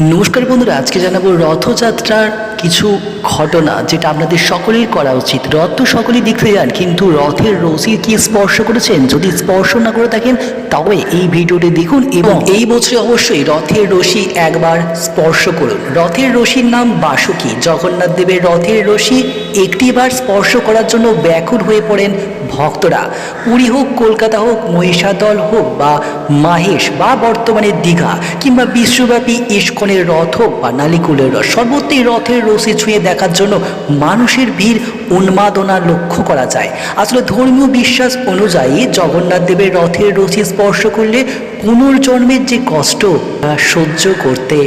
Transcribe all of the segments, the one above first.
নমস্কার বন্ধুরা আজকে জানাব রথযাত্রার কিছু ঘটনা যেটা আপনাদের সকলের করা উচিত। রথ তো সকলেই দেখতে যান কিন্তু রথের রশি কি স্পর্শ করেছেন? যদি স্পর্শ না করে থাকেন তবে এই ভিডিওটি দেখুন এবং এই বছরে অবশ্যই রথের রশি একবার স্পর্শ করুন। রথের রশির নাম বাসুকি। জগন্নাথ দেবের রথের রশি একটিবার স্পর্শ করার জন্য ব্যাকুল হয়ে পড়েন ভক্তরা। পুরী হোক কলকাতা হোক মহিষাদল হোক বা মাহেশ বা বর্তমানে দীঘা কিংবা বিশ্বব্যাপী ইস্কনের রথ বা নালিকুলের রথ, সর্বত্রই রথের রশি ছুঁয়ে দেখার জন্য মানুষের ভিড় উন্মাদনা লক্ষ্য করা যায়। আসলে ধর্মীয় বিশ্বাস অনুযায়ী জগন্নাথ দেবের রথের রশি স্পর্শ করলে পুনর্জন্মের যে কষ্ট সহ্য করতে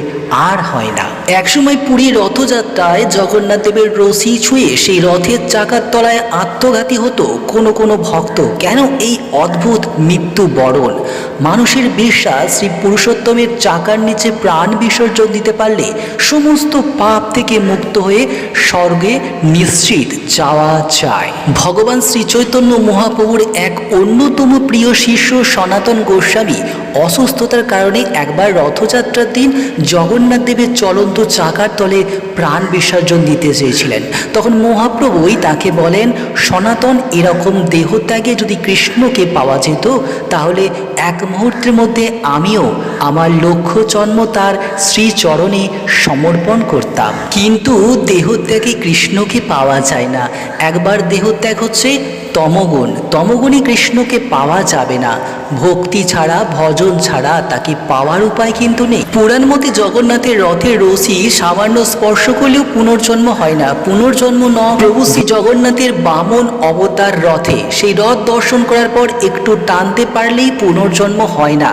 আর হয় না। একসময় পুরী রথযাত্রায় জগন্নাথ দেবের রশি ছুঁয়ে সেই রথের চাকার তলায় আত্মঘাতী হতো কোনো কোনো ভক্ত। কেন এই অদ্ভুত মৃত্যু বরণ মানুষের বিশ্বাস শ্রী পুরুষোত্তমের চাকার নিচে প্রাণ বিসর্জন দিতে পারলে সমস্ত পাপ থেকে মুক্ত হয়ে স্বর্গে নিশ্চিত যাওয়া যায়। ভগবান শ্রী চৈতন্য মহাপ্রভুর এক অন্যতম প্রিয় শিষ্য সনাতন গোস্বামী অসুস্থতার কারণে একবার রথযাত্রার দিন জগন্নাথ দেবের চলন্ত চাকার তলে প্রাণ বিসর্জন দিতে চেয়েছিলেন। তখন মহাপ্রভুই তাকে বলেন, সনাতন এরকম দেহত্যাগে যদি কৃষ্ণকে পাওয়া যেত, তাহলে এক মুহূর্তের মধ্যে আমিও আমার লক্ষ্য জন্ম তার শ্রীচরণে সমর্পণ করতাম। কিন্তু দেহত্যাগে কৃষ্ণকে পাওয়া যায় না। একবার দেহত্যাগ হচ্ছে তমগুণ, তমগুণই কৃষ্ণকে পাওয়া যাবে না। ভক্তি ছাড়া, ভজন ছাড়া তাকে পাওয়ার উপায় কিন্তু নেই। পুরাণ মতে জগন্নাথের রথের রশি সামান্য স্পর্শ করলেও পুনর্জন্ম হয় না। পুনর্জন্ম ন প্রভু শ্রী জগন্নাথের বামন অবতার রথে। সেই রথ দর্শন করার পর একটু টানতে পারলেই পুনর্জন্ম হয় না।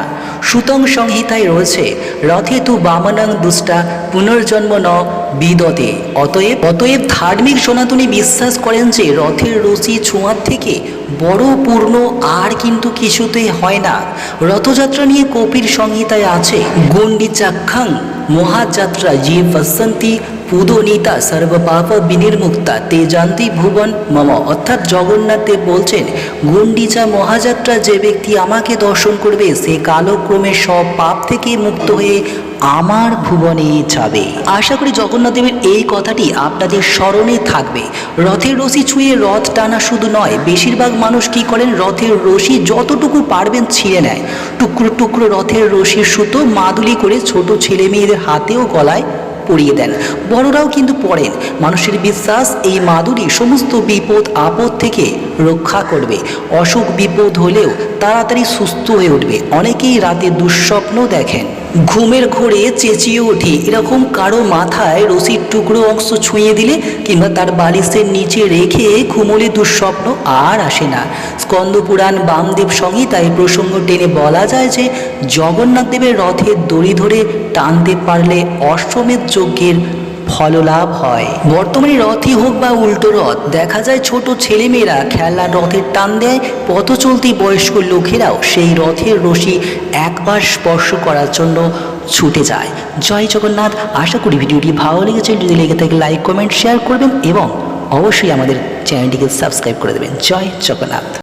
সুতং সংহিতায় রয়েছে, রথে তু বামানাং দুষ্টা পুনর্জন্ম ন বিদতে। অতএব অতএব ধার্মিক সনাতনী বিশ্বাস করেন যে রথের রশি ছোঁয়ার থেকে বড় পূর্ণ আর কিন্তু কিছুতেই হয় না। রথযাত্রা নিয়ে কপির সংহিতায় আছে, গণ্ডিচাক্ষাং মহাযাত্রা যে বসন্তি পুদনীতা সর্বপাপ বিনির্মুক্তা, তে জানতি ভুবন মম। অর্থাৎ জগন্নাথ দেব বলছেন গুন্ডিচা মহাযাত্রা যে ব্যক্তি আমাকে দর্শন করবে, সে কালক্রমে সব পাপ থেকে মুক্ত হয়ে আমার ভুবনে যাবে। আশা করি জগন্নাথ দেবের এই কথাটি আপনাদের স্মরণে থাকবে। রথের রশি ছুঁয়ে রথ টানা শুধু নয়, বেশিরভাগ মানুষ কি করেন, রথের রশি যতটুকু পারবেন ছিঁড়ে নেয়। টুকরো টুকরো রথের রশির সুতো মাদুলি করে ছোট ছেলে মেয়েদের হাতেও গলায় পরিয়ে দেন। বড়রাও কিন্তু পড়েন। মানুষের বিশ্বাস এই মাদুরি সমস্ত বিপদ আপদ থেকে রক্ষা করবে। অসুখ বিপদ হলেও তাড়াতাড়ি সুস্থ হয়ে উঠবে। অনেকেই রাতে দুঃস্বপ্ন দেখেন। ঘুমের ঘোরে চেঁচিয়ে ওঠে। এরকম কারও মাথায় রশির টুকরো অংশ ছুঁয়ে দিলে কিংবা তার বালিশের নিচে রেখে ঘুমলে দুঃস্বপ্ন আর আসে না। স্কন্দ পুরাণ বামদেব সংহিতায় প্রসঙ্গ টেনে বলা যায় যে, জগন্নাথ দেবের রথের দড়ি ধরে টানতে পারলে অশ্বমেধ যজ্ঞের ফললাভ হয়। বর্তমানে রথই হোক বা উল্টো রথ, দেখা যায় ছোট ছেলেমেয়েরা খেলনা রথের টান দেয় পথ চলতি বয়স্ক লোকেরাও সেই রথের রশি একবার স্পর্শ করার জন্য ছুটে যায়। জয় জগন্নাথ, আশা করি ভিডিওটি ভালো লেগেছে। যদি লেগে থাকে লাইক, কমেন্ট, শেয়ার করবেন এবং অবশ্যই আমাদের চ্যানেলটিকে সাবস্ক্রাইব করে দেবেন। জয় জগন্নাথ।